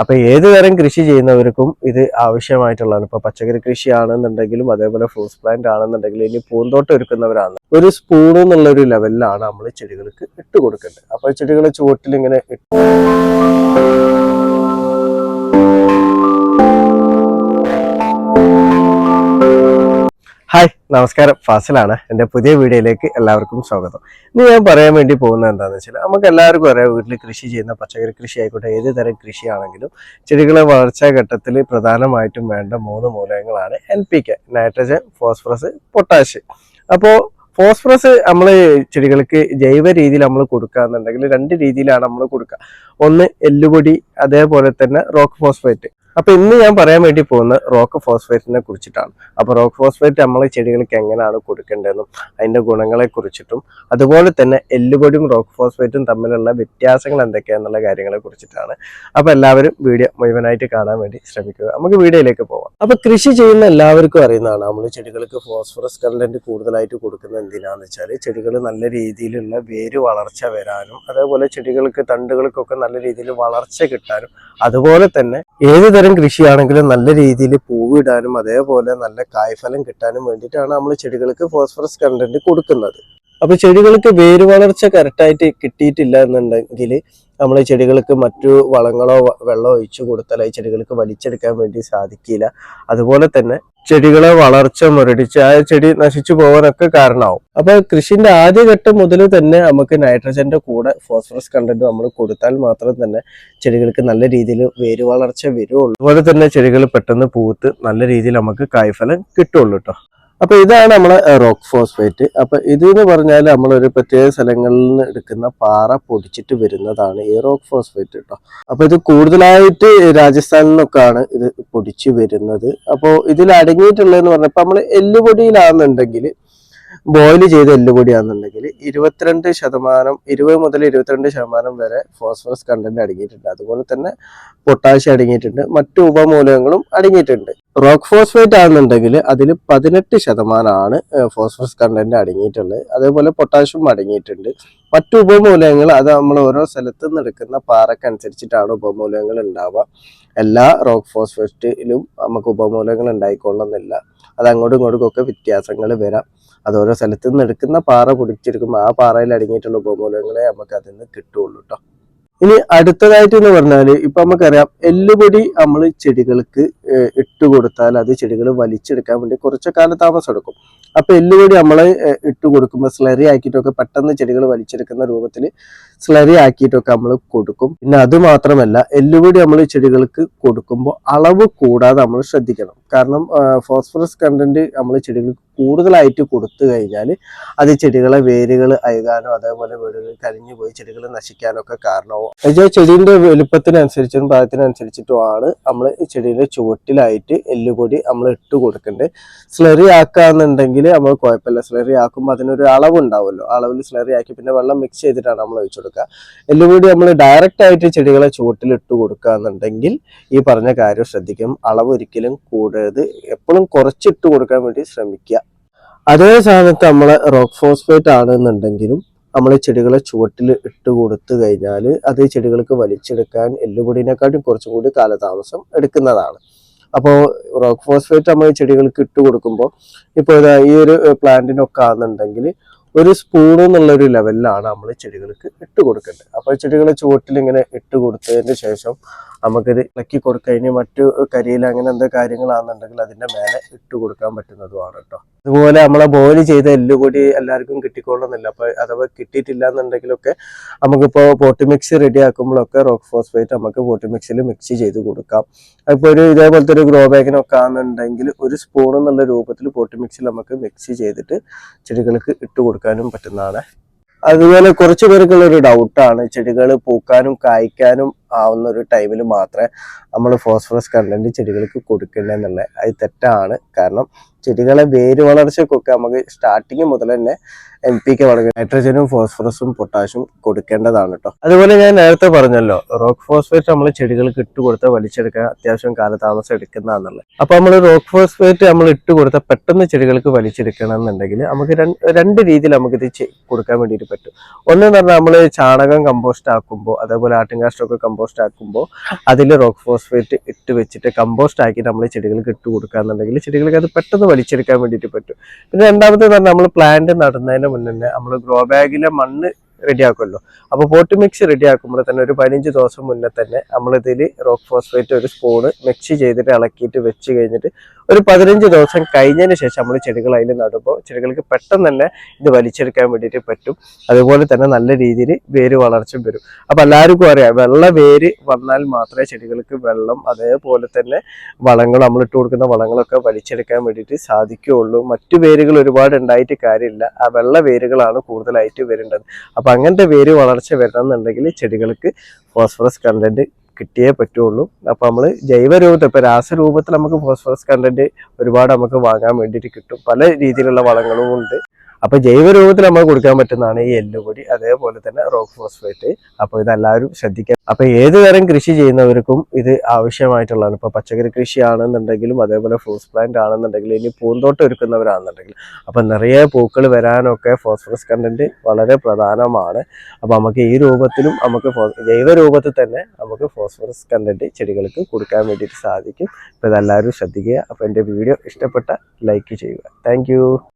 അപ്പൊ ഏത് തരം കൃഷി ചെയ്യുന്നവർക്കും ഇത് ആവശ്യമായിട്ടുള്ളതാണ്. ഇപ്പൊ പച്ചക്കറി കൃഷി ആണെന്നുണ്ടെങ്കിലും അതേപോലെ ഫ്രൂട്ട്സ് പ്ലാന്റ് ആണെന്നുണ്ടെങ്കിലും ഇനി പൂന്തോട്ടം ഒരുക്കുന്നവരാണ്. ഒരു സ്പൂൺ എന്നുള്ള ഒരു ലെവലിലാണ് നമ്മൾ ചെടികൾക്ക് ഇട്ട് കൊടുക്കേണ്ടത് അപ്പൊ ചെടികളെ ചുവട്ടിൽ ഇങ്ങനെ ഇട്ട് ഹായ് നമസ്കാരം. ഫാസിലാണ്. എന്റെ പുതിയ വീഡിയോയിലേക്ക് എല്ലാവർക്കും സ്വാഗതം. ഇന്ന് ഞാൻ പറയാൻ വേണ്ടി പോകുന്നത് എന്താണെന്ന് വെച്ചാൽ നമുക്ക് എല്ലാവർക്കും അറിയാം വീട്ടിൽ കൃഷി ചെയ്യുന്ന പച്ചക്കറി കൃഷി ആയിക്കോട്ടെ ഏത് തരം കൃഷിയാണെങ്കിലും ചെടികളെ വളർച്ചാ ഘട്ടത്തിൽ പ്രധാനമായിട്ടും വേണ്ട മൂന്ന് മൂലകങ്ങളാണ് N P K nitrogen phosphorus potash അപ്പോൾ ഫോസ്ഫറസ് നമ്മൾ ചെടികൾക്ക് ജൈവ രീതിയിൽ നമ്മൾ കൊടുക്കുകയെന്നുണ്ടെങ്കിൽ രണ്ട് രീതിയിലാണ് നമ്മൾ കൊടുക്കുക. ഒന്ന് എല്ലുപൊടി അതേപോലെ തന്നെ റോക്ക് ഫോസ്ഫേറ്റ് അപ്പൊ ഇന്ന് ഞാൻ പറയാൻ വേണ്ടി പോകുന്ന റോക്ക് ഫോസ്ഫേറ്റിനെ കുറിച്ചിട്ടാണ്. അപ്പൊ റോക്ക് ഫോസ്ഫേറ്റ് നമ്മൾ ചെടികൾക്ക് എങ്ങനെയാണ് കൊടുക്കേണ്ടതെന്നും അതിന്റെ ഗുണങ്ങളെ കുറിച്ചിട്ടും അതുപോലെ തന്നെ എല്ലുപൊടിയും റോക്ക് ഫോസ്ഫേറ്റും തമ്മിലുള്ള വ്യത്യാസങ്ങൾ എന്തൊക്കെയാന്നുള്ള കാര്യങ്ങളെ കുറിച്ചിട്ടാണ്. അപ്പൊ എല്ലാവരും വീഡിയോ മുഴുവനായിട്ട് കാണാൻ വേണ്ടി ശ്രമിക്കുക. നമുക്ക് വീഡിയോയിലേക്ക് പോവാം. അപ്പൊ കൃഷി ചെയ്യുന്ന എല്ലാവർക്കും അറിയുന്നതാണ് നമ്മൾ ചെടികൾക്ക് ഫോസ്ഫറസ് കണ്ടന്റ് കൂടുതലായിട്ട് കൊടുക്കുന്നത് എന്തിനാന്ന് വെച്ചാൽ ചെടികൾ നല്ല രീതിയിലുള്ള വേര് വളർച്ച വരാനും അതേപോലെ ചെടികൾക്ക് തണ്ടുകൾക്കൊക്കെ നല്ല രീതിയിൽ വളർച്ച കിട്ടാനും അതുപോലെ തന്നെ ഏത് തരം കൃഷിയാണെങ്കിലും നല്ല രീതിയിൽ പൂവിടാനും അതേപോലെ നല്ല കായ്ഫലം കിട്ടാനും വേണ്ടിയിട്ടാണ് നമ്മൾ ചെടികൾക്ക് ഫോസ്ഫറസ് കണ്ടന്റ് കൊടുക്കുന്നത്. അപ്പോൾ ചെടികൾക്ക് വേര് വളർച്ച കറക്റ്റായിട്ട് കിട്ടിയിട്ടില്ല എന്നുണ്ടെങ്കിൽ നമ്മൾ ചെടികൾക്ക് മറ്റു വളങ്ങളോ വെള്ളമോ ഒഴിച്ചു കൊടുത്താൽ ഈ ചെടികൾക്ക് വലിച്ചെടുക്കാൻ വേണ്ടി സാധിക്കില്ല. അതുപോലെ തന്നെ ചെടികളെ വളർച്ച മുരടിച്ച് ആ ചെടി നശിച്ചു പോകാനൊക്കെ കാരണമാവും. അപ്പൊ കൃഷിന്റെ ആദ്യഘട്ടം മുതൽ തന്നെ നമുക്ക് നൈട്രജന്റെ കൂടെ ഫോസ്ഫറസ് കണ്ടന്റ് നമ്മൾ കൊടുത്താൽ മാത്രം തന്നെ ചെടികൾക്ക് നല്ല രീതിയിൽ വേര് വളർച്ച വരുള്ളൂ. അതുപോലെ തന്നെ ചെടികൾ പെട്ടെന്ന് പൂത്ത് നല്ല രീതിയിൽ നമുക്ക് കായ്ഫലം കിട്ടുള്ളൂ കേട്ടോ. അപ്പൊ ഇതാണ് നമ്മളെ റോക്ക് ഫോസ്ഫേറ്റ്. അപ്പൊ ഇത് എന്ന് പറഞ്ഞാൽ നമ്മളൊരു പ്രത്യേക സ്ഥലങ്ങളിൽ നിന്ന് എടുക്കുന്ന പാറ പൊടിച്ചിട്ട് വരുന്നതാണ് ഈ റോക്ക് ഫോസ്ഫേറ്റ് കേട്ടോ അപ്പൊ ഇത് കൂടുതലായിട്ട് രാജസ്ഥാനിൽ നിന്നൊക്കെയാണ് ഇത് പൊടിച്ചു വരുന്നത്. അപ്പോൾ ഇതിൽ അടങ്ങിയിട്ടുള്ളതെന്ന് പറഞ്ഞാൽ ഇപ്പൊ നമ്മൾ എല്ലുപൊടിയിലാണെന്നുണ്ടെങ്കിൽ ബോയിൽ ചെയ്ത എല്ലുപൊടിയാണെന്നുണ്ടെങ്കിൽ ഇരുപത്തിരണ്ട് ശതമാനം ഇരുപത് മുതൽ ഇരുപത്തിരണ്ട് ശതമാനം വരെ ഫോസ്ഫറസ് കണ്ടന്റ് അടങ്ങിയിട്ടുണ്ട്. അതുപോലെ തന്നെ പൊട്ടാഷ്യം അടങ്ങിയിട്ടുണ്ട്. മറ്റു ഉപമൂലകങ്ങളും അടങ്ങിയിട്ടുണ്ട്. റോക്ക് ഫോസ്ഫേറ്റ് ആണെന്നുണ്ടെങ്കിൽ അതിൽ പതിനെട്ട് ശതമാനമാണ് ഫോസ്ഫറസ് കണ്ടന്റ് അടങ്ങിയിട്ടുള്ളത്. അതേപോലെ പൊട്ടാഷ്യം അടങ്ങിയിട്ടുണ്ട്. മറ്റു ഉപമൂലകങ്ങൾ അത് നമ്മൾ ഓരോ സ്ഥലത്തു നിന്ന് എടുക്കുന്ന പാറയ്ക്ക് പാറക്കനുസരിച്ചിട്ടാണ് ഉപമൂലകങ്ങൾ ഉണ്ടാവുക. എല്ലാ റോക്ക് ഫോസ്ഫേറ്റിലും നമുക്ക് ഉപമൂലകങ്ങൾ ഉണ്ടായിക്കൊള്ളുന്നില്ല. അത് അങ്ങോട്ടും ഇങ്ങോട്ടും ഒക്കെ വ്യത്യാസങ്ങൾ വരാം. അത് ഓരോ സ്ഥലത്തു നിന്ന് എടുക്കുന്ന പാറ പൊടിച്ചെടുക്കുമ്പോൾ ആ പാറയിൽ അടങ്ങിയിട്ടുള്ള ഉപമൂലകങ്ങളെ നമുക്ക് അതിൽ നിന്ന് കിട്ടുള്ളൂ കേട്ടോ ഇനി അടുത്തതായിട്ട് എന്ന് പറഞ്ഞാൽ ഇപ്പൊ നമുക്കറിയാം എല്ലുപൊടി നമ്മൾ ചെടികൾക്ക് ഇട്ട് കൊടുത്താൽ അത് ചെടികൾ വലിച്ചെടുക്കാൻ വേണ്ടി കുറച്ച് കാലതാമസം എടുക്കും അപ്പൊ എല്ലുപൊടി നമ്മൾ ഇട്ട് കൊടുക്കുമ്പോൾ സ്ലറി ആക്കിയിട്ടൊക്കെ പെട്ടെന്ന് ചെടികൾ വലിച്ചെടുക്കുന്ന രൂപത്തിൽ സ്ലറി ആക്കിയിട്ടൊക്കെ നമ്മൾ കൊടുക്കും. പിന്നെ അത് മാത്രമല്ല എല്ലുപൊടി നമ്മൾ ചെടികൾക്ക് കൊടുക്കുമ്പോൾ അളവ് കൂടാതെ നമ്മൾ ശ്രദ്ധിക്കണം. കാരണം ഫോസ്ഫറസ് കണ്ടന്റ് നമ്മൾ ചെടികൾക്ക് കൂടുതലായിട്ട് കൊടുത്തു കഴിഞ്ഞാൽ അത് ചെടികളെ വേരുകൾ അയകാനോ അതേപോലെ വേരുകൾ കരിഞ്ഞു പോയി ചെടികൾ നശിക്കാനോ ഒക്കെ കാരണമാവും. എന്നുവെച്ചാൽ ചെടീന്റെ വലുപ്പത്തിനനുസരിച്ചും പ്രായത്തിനനുസരിച്ചിട്ടുമാണ് നമ്മൾ ചെടിയുടെ ചുവട്ടിലായിട്ട് എല്ലുപൊടി നമ്മൾ ഇട്ട് കൊടുക്കേണ്ടത് സ്ലറി ആക്കാന്നുണ്ടെങ്കിൽ നമ്മൾ കുഴപ്പമില്ല. സ്ലറി ആക്കുമ്പോൾ അതിനൊരു അളവുണ്ടാവുമല്ലോ. അളവിൽ സ്ലറി ആക്കി പിന്നെ വെള്ളം മിക്സ് ചെയ്തിട്ടാണ് നമ്മൾ ഒഴിച്ചു കൊടുക്കുക. എല്ലുകൂടി നമ്മൾ ഡയറക്റ്റ് ആയിട്ട് ചെടികളെ ചുവട്ടിൽ ഇട്ട് കൊടുക്കുക എന്നുണ്ടെങ്കിൽ ഈ പറഞ്ഞ കാര്യം ശ്രദ്ധിക്കും. അളവ് ഒരിക്കലും കൂടരുത്. എപ്പോഴും കുറച്ചിട്ട് കൊടുക്കാൻ വേണ്ടി ശ്രമിക്കുക. അതേ സ്ഥാനത്ത് നമ്മൾ റോക്ക് ഫോസ്ഫേറ്റ് ആണെന്നുണ്ടെങ്കിലും നമ്മൾ ചെടികളെ ചുവട്ടിൽ ഇട്ട് കൊടുത്തു കഴിഞ്ഞാൽ അത് ചെടികൾക്ക് വലിച്ചെടുക്കാൻ എല്ലുപൊടിനെക്കാട്ടും കുറച്ചും കൂടി കാലതാമസം എടുക്കുന്നതാണ്. അപ്പോൾ റോക്ക് ഫോസ്ഫേറ്റ് നമ്മൾ ചെടികൾക്ക് ഇട്ട് കൊടുക്കുമ്പോൾ ഇപ്പോൾ ഇതാ ഈ ഒരു പ്ലാന്റിനൊക്കെ ആണെന്നുണ്ടെങ്കിൽ ഒരു സ്പൂൺ എന്നുള്ള ഒരു ലെവലിലാണ് നമ്മൾ ചെടികൾക്ക് ഇട്ട് കൊടുക്കേണ്ടത്. അപ്പോൾ ചെടികളെ ചുവട്ടിൽ ഇങ്ങനെ ഇട്ട് കൊടുത്തതിന് ശേഷം നമുക്കിത് ഇളക്കി കൊടുക്കഴിഞ്ഞ് മറ്റു കരിയിൽ അങ്ങനെ എന്തോ കാര്യങ്ങളാണെന്നുണ്ടെങ്കിൽ അതിന്റെ മേലെ ഇട്ട് കൊടുക്കാൻ പറ്റുന്നതുമാണ് കേട്ടോ. അതുപോലെ നമ്മളെ ബോയിൽ ചെയ്ത എല്ലുകൂടി എല്ലാവർക്കും കിട്ടിക്കൊള്ളുന്നില്ല. അപ്പൊ അഥവാ കിട്ടിയിട്ടില്ല എന്നുണ്ടെങ്കിലൊക്കെ നമുക്കിപ്പോൾ പോട്ടി മിക്സ് റെഡി ആക്കുമ്പോഴൊക്കെ റോക്ക് ഫോസ്ഫേറ്റ് നമുക്ക് പോട്ടി മിക്സിൽ മിക്സ് ചെയ്ത് കൊടുക്കാം. അപ്പോൾ ഒരു ഇതേപോലത്തെ ഒരു ഗ്രോ ബാഗിനൊക്കെ ആണെന്നുണ്ടെങ്കിൽ ഒരു സ്പൂൺ എന്നുള്ള രൂപത്തിൽ പോട്ടി മിക്സിൽ നമുക്ക് മിക്സ് ചെയ്തിട്ട് ചെടികൾക്ക് ഇട്ട് കൊടുക്കാനും പറ്റുന്നതാണ്. അതുപോലെ കുറച്ച് പേർക്കുള്ള ഒരു ഡൗട്ടാണ് ചെടികൾ പൂക്കാനും കായ്ക്കാനും ആവുന്ന ഒരു ടൈമിൽ മാത്രമേ നമ്മൾ ഫോസ്ഫറസ് കണ്ടന്റ് ചെടികൾക്ക് കൊടുക്കേണ്ടതെന്നുള്ളത് അത് തെറ്റാണ്. കാരണം ചെടികളെ വേര് വളർച്ചക്കൊക്കെ നമുക്ക് സ്റ്റാർട്ടിങ് മുതൽ തന്നെ എം പി കെ വളരെ നൈട്രജനും ഫോസ്ഫറസും പൊട്ടാഷ്യം കൊടുക്കേണ്ടതാണ് കേട്ടോ അതുപോലെ ഞാൻ നേരത്തെ പറഞ്ഞല്ലോ റോക്ക് ഫോസ്ഫേറ്റ് നമ്മൾ ചെടികൾക്ക് ഇട്ട് കൊടുത്താൽ വലിച്ചെടുക്കാൻ അത്യാവശ്യം കാലതാമസം എടുക്കുന്നതാണെന്നുള്ളത് അപ്പൊ നമ്മൾ റോക്ക് ഫോസ്ഫേറ്റ് നമ്മൾ ഇട്ട് കൊടുത്താൽ പെട്ടെന്ന് ചെടികൾക്ക് വലിച്ചെടുക്കണം എന്നുണ്ടെങ്കിൽ നമുക്ക് രണ്ട് രീതിയിൽ നമുക്ക് ഇത് കൊടുക്കാൻ വേണ്ടിയിട്ട് പറ്റും. ഒന്ന് എന്ന് പറഞ്ഞാൽ നമ്മൾ ചാണകം കമ്പോസ്റ്റ് ആക്കുമ്പോൾ അതേപോലെ ആട്ടിൻകാഷ്ടമൊക്കെ കമ്പോസ്റ്റ് കമ്പോസ്റ്റ് ആക്കുമ്പോൾ അതിൽ റോക്ക് ഫോസ്ഫേറ്റ് ഇട്ട് വെച്ചിട്ട് കമ്പോസ്റ്റ് ആക്കി നമ്മൾ ചെടികൾക്ക് ഇട്ട് കൊടുക്കുകയെന്നുണ്ടെങ്കിൽ ചെടികൾക്ക് അത് പെട്ടെന്ന് വലിച്ചെടുക്കാൻ വേണ്ടിയിട്ട് പറ്റും. പിന്നെ രണ്ടാമത്തെ പറഞ്ഞാൽ നമ്മൾ പ്ലാന്റ് നടുന്നതിന് മുന്നേ നമ്മൾ ഗ്രോ ബാഗിലെ മണ്ണ് റെഡിയാക്കുമല്ലോ അപ്പോൾ പോട്ട് മിക്സ് റെഡിയാക്കുമ്പോൾ തന്നെ ഒരു പതിനഞ്ച് ദിവസം മുന്നേ തന്നെ നമ്മളിതിൽ റോക്ക് ഫോസ്ഫേറ്റ് ഒരു സ്പൂണ് മിക്സ് ചെയ്തിട്ട് ഇളക്കിയിട്ട് വെച്ച് കഴിഞ്ഞിട്ട് ഒരു പതിനഞ്ച് ദിവസം കഴിഞ്ഞതിന് ശേഷം നമ്മൾ ചെടികൾ അതിൽ നടുമ്പോൾ ചെടികൾക്ക് പെട്ടെന്ന് തന്നെ ഇത് വലിച്ചെടുക്കാൻ വേണ്ടിയിട്ട് പറ്റും. അതുപോലെ തന്നെ നല്ല രീതിയിൽ വേര് വളർച്ച വരും. അപ്പം എല്ലാവർക്കും അറിയാം വെള്ള വേര് വന്നാൽ മാത്രമേ ചെടികൾക്ക് വെള്ളം അതേപോലെ തന്നെ വളങ്ങൾ നമ്മൾ ഇട്ട് കൊടുക്കുന്ന വളങ്ങളൊക്കെ വലിച്ചെടുക്കാൻ വേണ്ടിയിട്ട് സാധിക്കുകയുള്ളൂ. മറ്റു വേരുകൾ ഒരുപാട് ഉണ്ടായിട്ട് കാര്യമില്ല. ആ വെള്ള വേരുകളാണ് കൂടുതലായിട്ട് വരേണ്ടത്. അപ്പം അങ്ങനത്തെ വേര് വളർച്ച വരണമെന്നുണ്ടെങ്കിൽ ചെടികൾക്ക് ഫോസ്ഫറസ് കണ്ടന്റ് കിട്ടിയേ പറ്റുള്ളൂ. അപ്പോൾ നമ്മൾ ജൈവ രൂപത്തിൽ രാസരൂപത്തിൽ നമുക്ക് ഫോസ്ഫറസ് കണ്ടന്റ് ഒരുപാട് നമുക്ക് വാങ്ങാൻ വേണ്ടിയിട്ട് കിട്ടും. പല രീതിയിലുള്ള വളങ്ങളും ഉണ്ട്. അപ്പോൾ ജൈവരൂപത്തിൽ നമ്മൾ കൊടുക്കാൻ പറ്റുന്നതാണ് ഈ എല്ലുപൊടി അതേപോലെ തന്നെ റോക്ക് ഫോസ്ഫേറ്റ് അപ്പോൾ ഇതെല്ലാവരും ശ്രദ്ധിക്കുക അപ്പോൾ ഏത് തരം കൃഷി ചെയ്യുന്നവർക്കും ഇത് ആവശ്യമായിട്ടുള്ളതാണ്. ഇപ്പോൾ പച്ചക്കറി കൃഷി ആണെന്നുണ്ടെങ്കിലും അതേപോലെ ഫ്രൂട്ട്സ് പ്ലാന്റ് ആണെന്നുണ്ടെങ്കിലും ഇനി പൂന്തോട്ടം ഒരുക്കുന്നവരാണെന്നുണ്ടെങ്കിൽ അപ്പോൾ നിറയെ പൂക്കൾ വരാനൊക്കെ ഫോസ്ഫറസ് കണ്ടന്റ് വളരെ പ്രധാനമാണ്. അപ്പോൾ നമുക്ക് ഈ രൂപത്തിലും നമുക്ക് ജൈവ രൂപത്തിൽ തന്നെ നമുക്ക് ഫോസ്ഫറസ് കണ്ടന്റ് ചെടികൾക്ക് കൊടുക്കാൻ വേണ്ടിയിട്ട് സാധിക്കും. അപ്പോൾ ഇതെല്ലാവരും ശ്രദ്ധിക്കുക. അപ്പോൾ എന്റെ വീഡിയോ ഇഷ്ടപ്പെട്ട ലൈക്ക് ചെയ്യുക. താങ്ക്